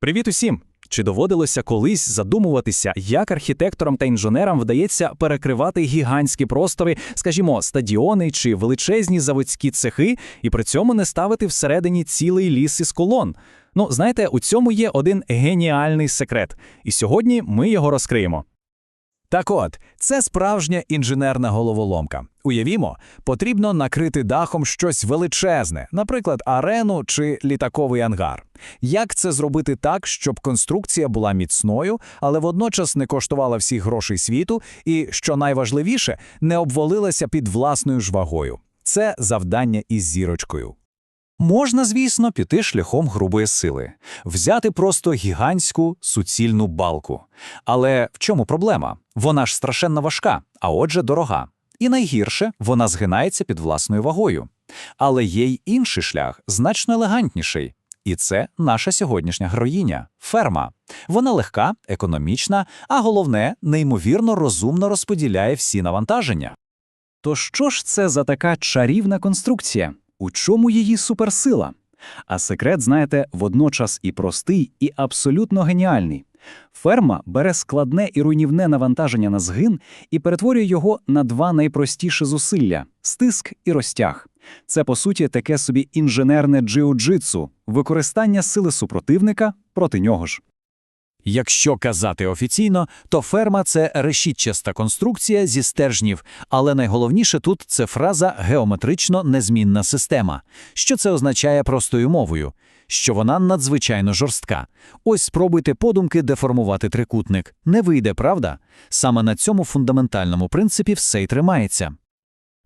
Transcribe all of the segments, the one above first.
Привіт усім! Чи доводилося колись задумуватися, як архітекторам та інженерам вдається перекривати гігантські простори, скажімо, стадіони чи величезні заводські цехи, і при цьому не ставити всередині цілий ліс із колон? Ну, знаєте, у цьому є один геніальний секрет, і сьогодні ми його розкриємо. Так от, це справжня інженерна головоломка. Уявімо, потрібно накрити дахом щось величезне, наприклад, арену чи літаковий ангар. Як це зробити так, щоб конструкція була міцною, але водночас не коштувала всіх грошей світу і, що найважливіше, не обвалилася під власною ж вагою? Це завдання із зірочкою. Можна, звісно, піти шляхом грубої сили, взяти просто гігантську суцільну балку. Але в чому проблема? Вона ж страшенно важка, а отже, дорога. І найгірше, вона згинається під власною вагою. Але є й інший шлях, значно елегантніший. І це наша сьогоднішня героїня – ферма. Вона легка, економічна, а головне, неймовірно розумно розподіляє всі навантаження. То що ж це за така чарівна конструкція? У чому її суперсила? А секрет, знаєте, водночас і простий, і абсолютно геніальний. Ферма бере складне і руйнівне навантаження на згин і перетворює його на два найпростіші зусилля стиск і розтяг. Це, по суті, таке собі інженерне джиу-джитсу – використання сили супротивника проти нього ж. Якщо казати офіційно, то ферма це решітчаста конструкція зі стержнів, але найголовніше тут це фраза геометрично незмінна система. Що це означає простою мовою? Що вона надзвичайно жорстка. Ось спробуйте подумки деформувати трикутник. Не вийде, правда? Саме на цьому фундаментальному принципі все й тримається.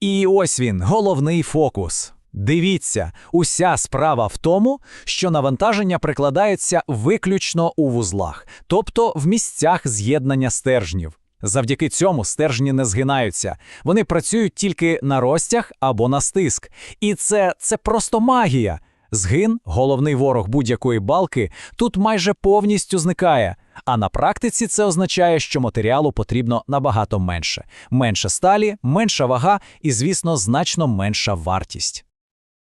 І ось він, головний фокус. Дивіться, уся справа в тому, що навантаження прикладається виключно у вузлах, тобто в місцях з'єднання стержнів. Завдяки цьому стержні не згинаються, вони працюють тільки на розтяг або на стиск. І це, це просто магія. Згин, головний ворог будь-якої балки, тут майже повністю зникає. А на практиці це означає, що матеріалу потрібно набагато менше: менше сталі, менша вага і, звісно, значно менша вартість.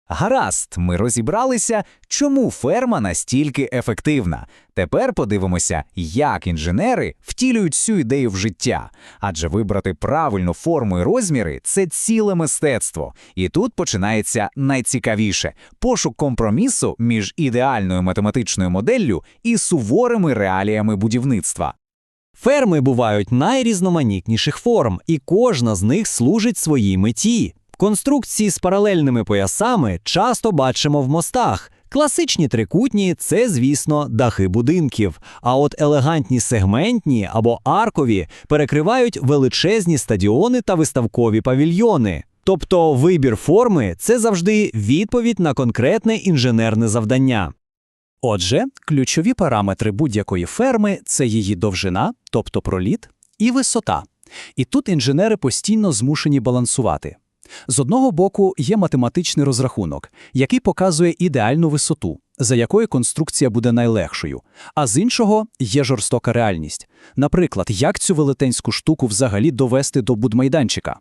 Гаразд, ми розібралися, чому ферма настільки ефективна. Тепер подивимося, як інженери втілюють цю ідею в життя. Адже вибрати правильну форму і розміри це ціле мистецтво. І тут починається найцікавіше пошук компромісу між ідеальною математичною моделлю і суворими реаліями будівництва. Ферми бувають найрізноманітніших форм, і кожна з них служить своїй меті. Конструкції з паралельними поясами часто бачимо в мостах. Класичні трикутні це, звісно, дахи будинків. А от елегантні сегментні або аркові перекривають величезні стадіони та виставкові павільйони. Тобто вибір форми це завжди відповідь на конкретне інженерне завдання. Отже, ключові параметри будь-якої ферми це її довжина, тобто проліт, і висота. І тут інженери постійно змушені балансувати. З одного боку є математичний розрахунок, який показує ідеальну висоту, за якою конструкція буде найлегшою, а з іншого є жорстока реальність. Наприклад, як цю велетенську штуку взагалі довести до будмайданчика.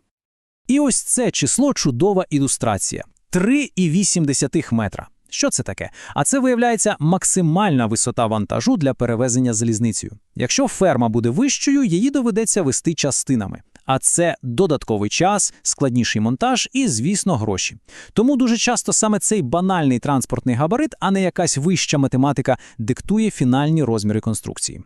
І ось це число чудова ілюстрація 3,8 метра. Що це таке? А це виявляється максимальна висота вантажу для перевезення залізницею. Якщо ферма буде вищою, її доведеться вести частинами. А це додатковий час, складніший монтаж і, звісно, гроші. Тому дуже часто саме цей банальний транспортний габарит, а не якась вища математика, диктує фінальні розміри конструкції.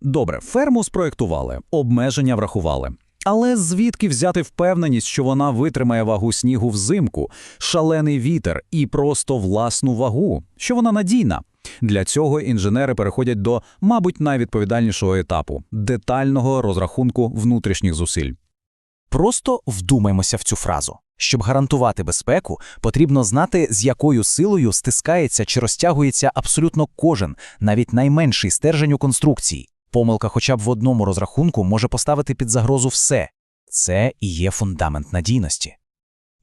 Добре, ферму спроєктували, обмеження врахували. Але звідки взяти впевненість, що вона витримає вагу снігу взимку, шалений вітер і просто власну вагу, що вона надійна? Для цього інженери переходять до, мабуть, найвідповідальнішого етапу детального розрахунку внутрішніх зусиль. Просто вдумаймося в цю фразу. Щоб гарантувати безпеку, потрібно знати, з якою силою стискається чи розтягується абсолютно кожен, навіть найменший стержень у конструкції. Помилка хоча б в одному розрахунку може поставити під загрозу все. Це і є фундамент надійності.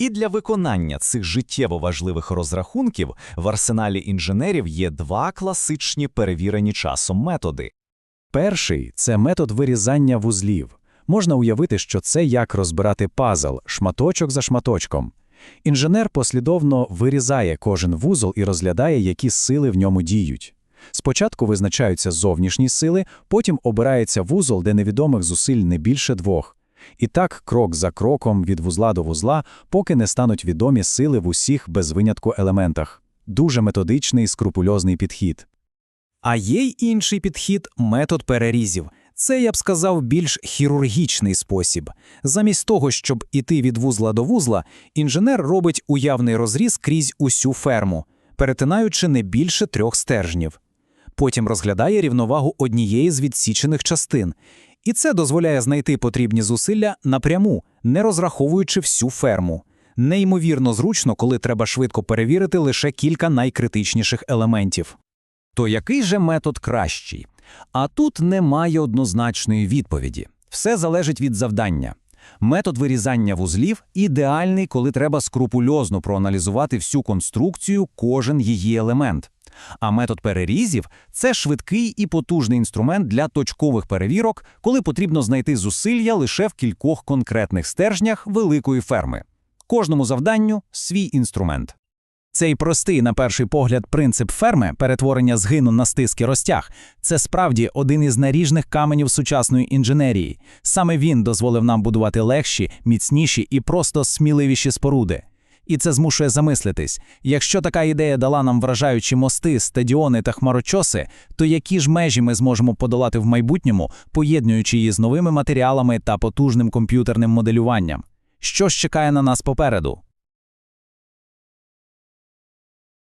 І для виконання цих життєво важливих розрахунків в арсеналі інженерів є два класичні перевірені часом методи. Перший це метод вирізання вузлів. Можна уявити, що це як розбирати пазл шматочок за шматочком. Інженер послідовно вирізає кожен вузол і розглядає, які сили в ньому діють. Спочатку визначаються зовнішні сили, потім обирається вузол, де невідомих зусиль не більше двох. І так, крок за кроком, від вузла до вузла, поки не стануть відомі сили в усіх без винятку елементах. Дуже методичний, скрупульозний підхід. А є й інший підхід – метод перерізів. Це, я б сказав, більш хірургічний спосіб. Замість того, щоб іти від вузла до вузла, інженер робить уявний розріз крізь усю ферму, перетинаючи не більше трьох стержнів. Потім розглядає рівновагу однієї з відсічених частин. І це дозволяє знайти потрібні зусилля напряму, не розраховуючи всю ферму. Неймовірно зручно, коли треба швидко перевірити лише кілька найкритичніших елементів. То який же метод кращий? А тут немає однозначної відповіді. Все залежить від завдання. Метод вирізання вузлів ідеальний, коли треба скрупульозно проаналізувати всю конструкцію, кожен її елемент. А метод перерізів це швидкий і потужний інструмент для точкових перевірок, коли потрібно знайти зусилля лише в кількох конкретних стержнях великої ферми. Кожному завданню свій інструмент. Цей простий, на перший погляд, принцип ферми перетворення згину на стиски розтяг це справді один із наріжних каменів сучасної інженерії. Саме він дозволив нам будувати легші, міцніші і просто сміливіші споруди. І це змушує замислитись: якщо така ідея дала нам вражаючі мости, стадіони та хмарочоси, то які ж межі ми зможемо подолати в майбутньому, поєднуючи її з новими матеріалами та потужним комп'ютерним моделюванням? Що ж чекає на нас попереду?